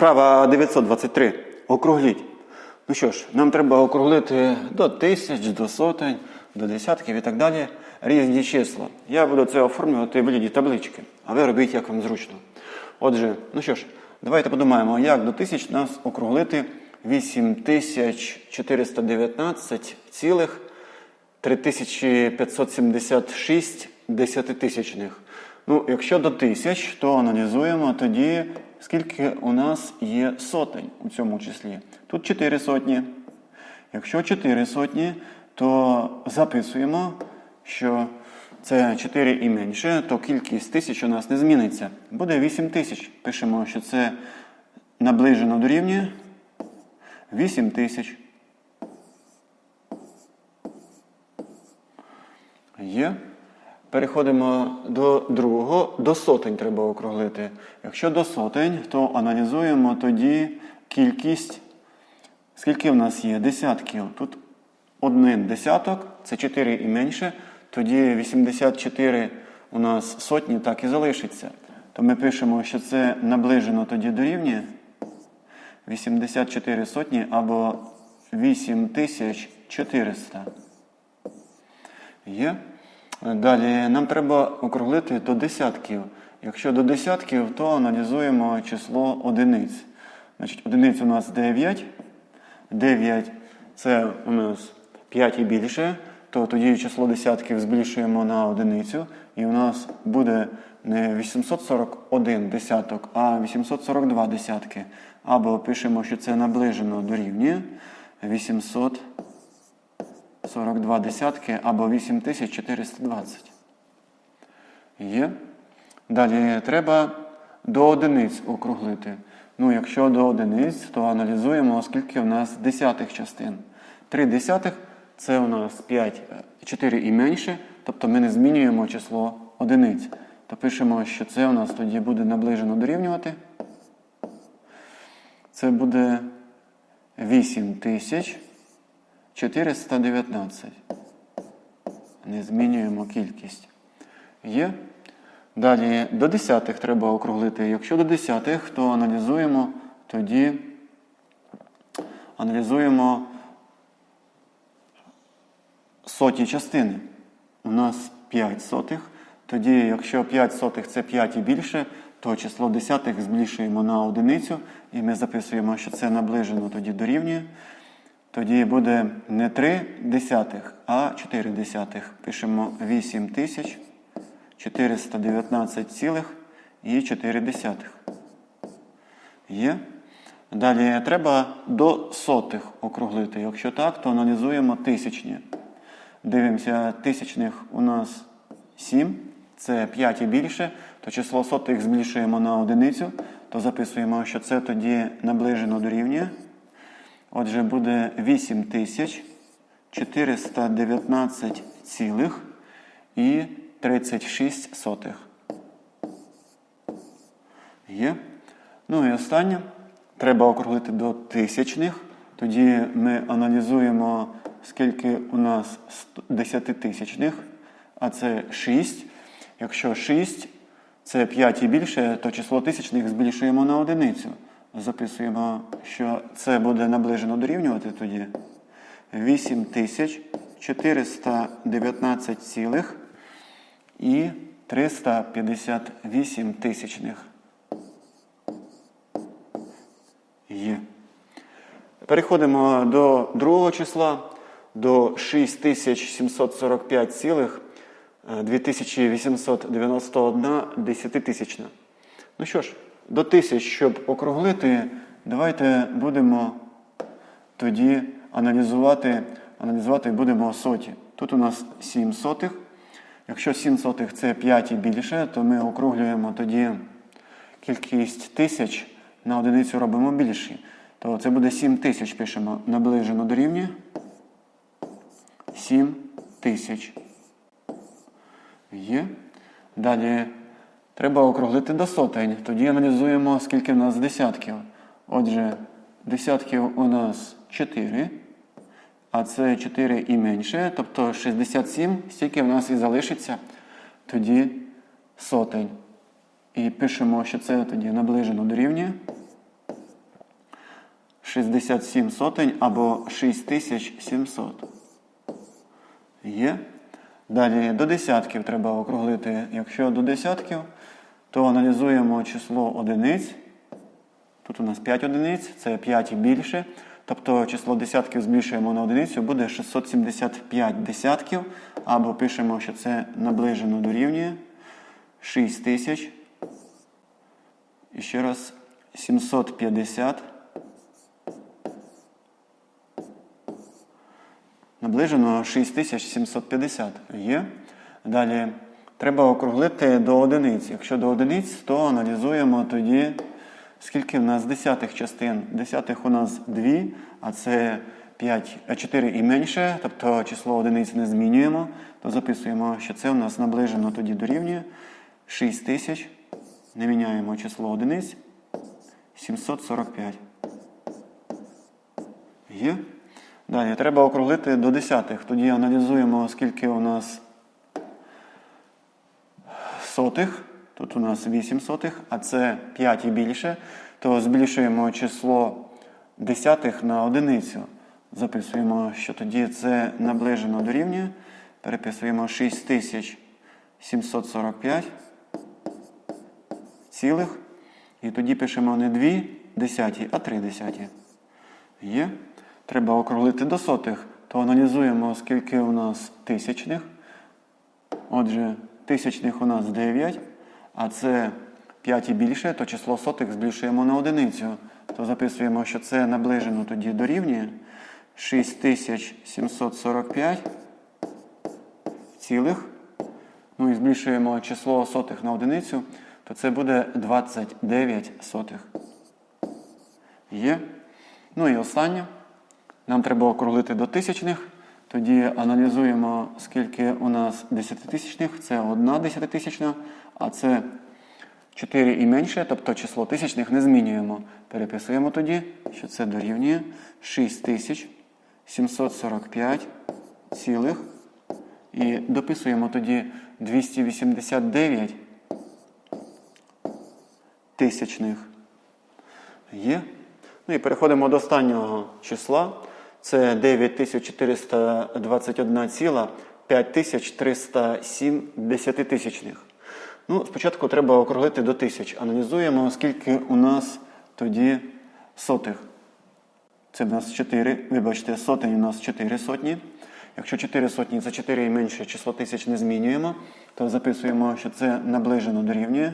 Вправа 923. Округліть. Ну що ж, нам треба округлити до тисяч, до сотень, до десятків і так далі різні числа. Я буду це оформлювати в вигляді таблички, а ви робіть як вам зручно. Отже, ну що ж, давайте подумаємо, як до тисяч нас округлити 8419 цілих 3576 десятитисячних. Ну, якщо до тисяч, то аналізуємо тоді, скільки у нас є сотень у цьому числі. Тут 4 сотні. Якщо 4 сотні, то записуємо, що це 4 і менше, то кількість тисяч у нас не зміниться. Буде 8 тисяч. Пишемо, що це наближено дорівнює 8 тисяч. Є. Переходимо до другого. До сотень треба округлити. Якщо до сотень, то аналізуємо тоді кількість. Скільки в нас є? Десятків. Тут один десяток, це 4 і менше. Тоді 84 у нас сотні так і залишиться. То ми пишемо, що це наближено тоді дорівнює 84 сотні або 8400. Є. Далі нам треба округлити до десятків. Якщо до десятків, то аналізуємо число одиниць. Значить, одиниць у нас 9. 9 це у нас 5 і більше, то тоді число десятків збільшуємо на одиницю. І у нас буде не 841 десяток, а 842 десятки. Або пишемо, що це наближено дорівнює 800. 42 десятки або 8420. Є. Далі треба до одиниць округлити. Ну, якщо до одиниць, то аналізуємо, скільки в нас десятих частин. 3 десятих це у нас 5, 4 і менше, тобто ми не змінюємо число одиниць. То пишемо, що це у нас тоді буде наближено дорівнювати. Це буде 8 тисяч. 419. Не змінюємо кількість. Є. Далі до десятих треба округлити. Якщо до десятих, то аналізуємо тоді аналізуємо соті частини. У нас 5 сотих. Тоді, якщо 5 сотих це 5 і більше, то число десятих збільшуємо на одиницю, і ми записуємо, що це наближено тоді дорівнює. Тоді буде не 3 десятих, а 4 десятих. Пишемо 8 тисяч 419 цілих і 4 десятих. Є. Далі треба до сотих округлити. Якщо так, то аналізуємо тисячні. Дивимося, тисячних у нас 7, це 5 і більше, то число сотих збільшуємо на одиницю, то записуємо, що це тоді наближено дорівнює. Отже, буде 8419 цілих і 36 сотих. Є. Ну і останнє. Треба округлити до тисячних. Тоді ми аналізуємо, скільки у нас десятитисячних, а це 6. Якщо 6 це 5 і більше, то число тисячних збільшуємо на одиницю. Записуємо, що це буде наближено дорівнювати тоді 8419 цілих і 358 тисячних. Є. Переходимо до другого числа, до 6745 цілих 2891 десятитисячна. Ну що ж, до тисяч, щоб округлити, давайте будемо тоді аналізувати, аналізувати будемо соті. Тут у нас 7 сотих. Якщо 7 сотих це 5 і більше, то ми округлюємо тоді кількість тисяч на одиницю робимо більші. То це буде 7 тисяч, пишемо наближено до рівня. 7 тисяч. Є. Далі треба округлити до сотень. Тоді аналізуємо, скільки в нас десятків. Отже, десятків у нас 4. А це 4 і менше, тобто 67, стільки в нас і залишиться тоді сотень. І пишемо, що це тоді наближено до рівня 67 сотень або 6700. Є. Далі до десятків треба округлити. Якщо до десятків, то аналізуємо число одиниць. Тут у нас 5 одиниць, це 5 і більше. Тобто число десятків збільшуємо на одиницю, буде 675 десятків. Або пишемо, що це наближено дорівнює 6 тисяч. І ще раз 750. Наближено 6750 є. Далі треба округлити до одиниць. Якщо до одиниць, то аналізуємо тоді, скільки в нас десятих частин. Десятих у нас 2, а це 5, 4 і менше, тобто число одиниць не змінюємо, то записуємо, що це у нас наближено тоді дорівнює 6000. Не міняємо число одиниць 745. Є. Далі треба округлити до десятих. Тоді аналізуємо, скільки у нас сотих. Тут у нас 8 сотих, а це 5 і більше. То збільшуємо число десятих на одиницю. Записуємо, що тоді це наближено до рівня. Переписуємо 6745 цілих. І тоді пишемо не 2 десяті, а 3 десяті. Є. Треба округлити до сотих, то аналізуємо, скільки у нас тисячних. Отже, тисячних у нас 9, а це 5 і більше, то число сотих збільшуємо на одиницю. То записуємо, що це наближено тоді дорівнює 6745 цілих. Ну і збільшуємо число сотих на одиницю, то це буде 29 сотих. Є. Ну і останнє. Нам треба округлити до тисячних. Тоді аналізуємо, скільки у нас десятитисячних. Це одна десятитисячна, а це 4 і менше, тобто число тисячних не змінюємо. Переписуємо тоді, що це дорівнює 6745 цілих. І дописуємо тоді 289 тисячних. Є. Ну і переходимо до останнього числа. Це 9421,5307 десятитисячних. Ну, спочатку треба округлити до тисяч. Аналізуємо, скільки у нас тоді сотих. Це в нас 4. Вибачте, сотень у нас 4 сотні. Якщо 4 сотні це 4 і менше, число тисяч не змінюємо, то записуємо, що це наближено дорівнює.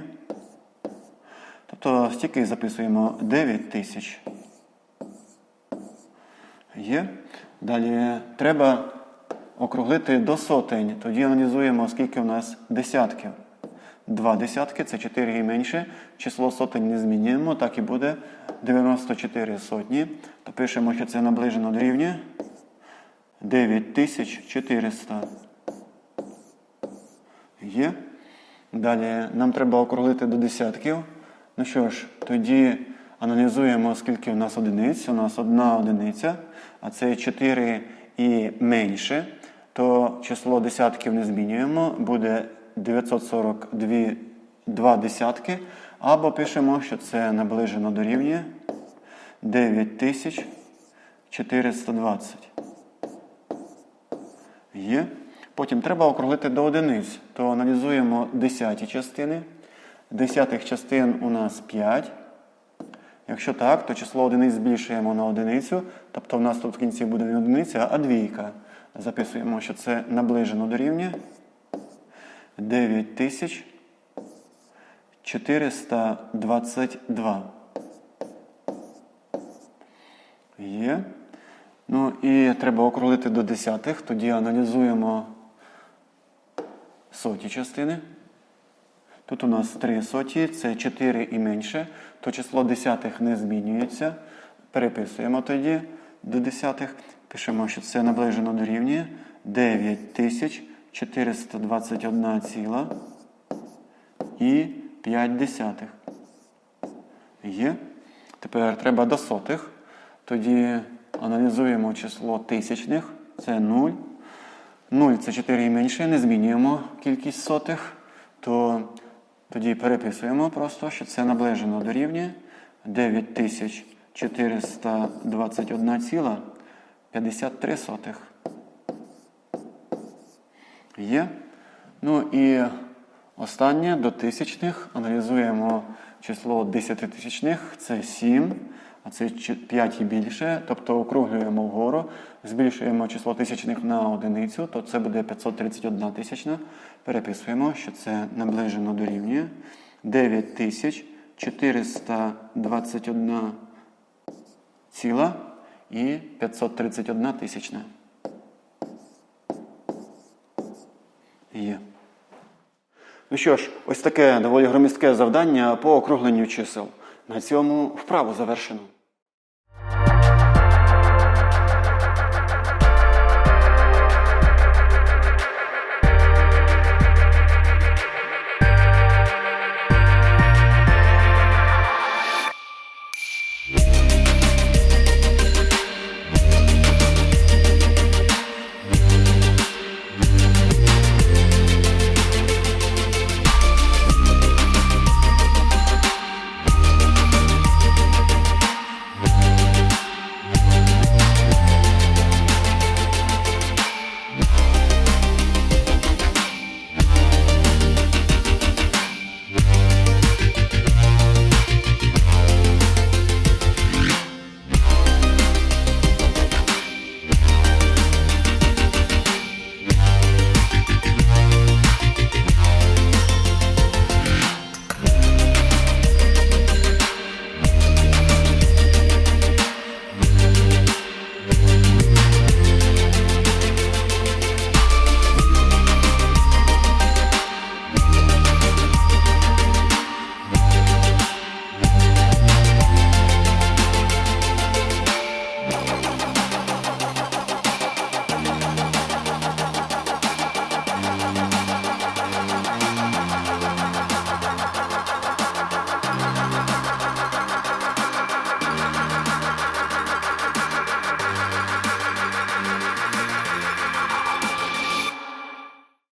Тобто стільки записуємо 9 тисяч. Є. Далі треба округлити до сотень. Тоді аналізуємо, скільки у нас десятків. Два десятки це 4 і менше. Число сотень не змінюємо, так і буде 94 сотні. То пишемо, що це наближено до рівня 9400. Є. Далі нам треба округлити до десятків. Ну що ж, тоді аналізуємо, скільки у нас одиниць. У нас одна одиниця, а це 4 і менше. То число десятків не змінюємо. Буде 942 два десятки. Або пишемо, що це наближено до рівня 9420. Є. Потім треба округлити до одиниць. То аналізуємо десяті частини. Десятих частин у нас 5. Якщо так, то число одиниць збільшуємо на одиницю. Тобто в нас тут в кінці буде не одиниця, а двійка. Записуємо, що це наближено до рівня 9422. Є. Ну і треба округлити до десятих. Тоді аналізуємо соті частини. Тут у нас 3 соті, це 4 і менше, то число десятих не змінюється. Переписуємо тоді до десятих. Пишемо, що це наближено до рівня 9421 ціла і 5 десятих. Є. Тепер треба до сотих. Тоді аналізуємо число тисячних. Це 0. 0 це 4 і менше, не змінюємо кількість сотих. То тоді переписуємо просто, що це наближено до рівня 421,53. Є. Ну і останнє до тисячних. Аналізуємо число десятитисячних. Це 7, а це 5 і більше. Тобто округлюємо вгору, збільшуємо число тисячних на одиницю, то це буде 531 тисячна. Переписуємо, що це наближено дорівнює 9421 ціла і 531 тисячна. Є. Ну що ж, ось таке доволі громістке завдання по округленню чисел. На цьому вправу завершено.